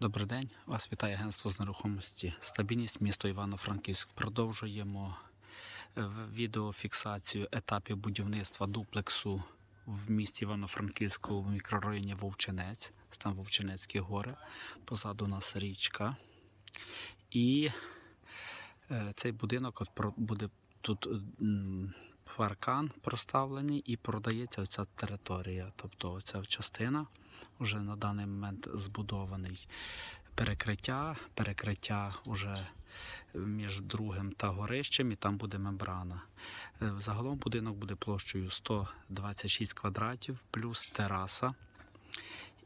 Добрий день, вас вітає агентство з нерухомості Стабільність, місто Івано-Франківськ. Продовжуємо е, відеофіксацію етапів будівництва дуплексу в місті Івано-Франківську в мікрорайоні Вовчинець. Там Вовчинецькі гори. Позаду нас річка. І е, цей будинок от буде тут паркан проставлений і продається ця територія. Тобто ця частина вже на даний момент збудований перекриття, перекриття вже між другим та горищем, і там буде мембрана. Е, Загалом будинок буде площею 126 квадратів плюс тераса.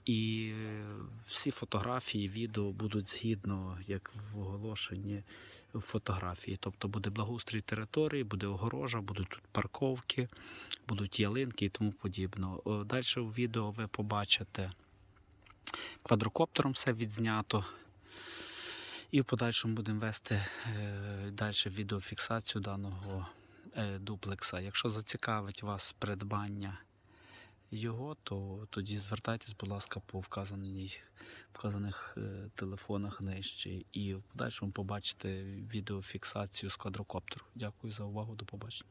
І е, всі фотографії, відео будуть згідно, як в оголошенні фотографії. Тобто буде благоустрій території, буде огорожа, будуть тут парковки, будуть ялинки і тому подібне. Далі у відео ви побачите квадрокоптером все відзнято. І в подальшому будемо вести е, далі відеофіксацію даного е, дуплекса. Якщо зацікавить вас придбання його, то тоді звертайтесь, будь ласка, по вказаній, вказаних е, телефонах нижче. І в подальшому побачите відеофіксацію з квадрокоптеру. Дякую за увагу, до побачення.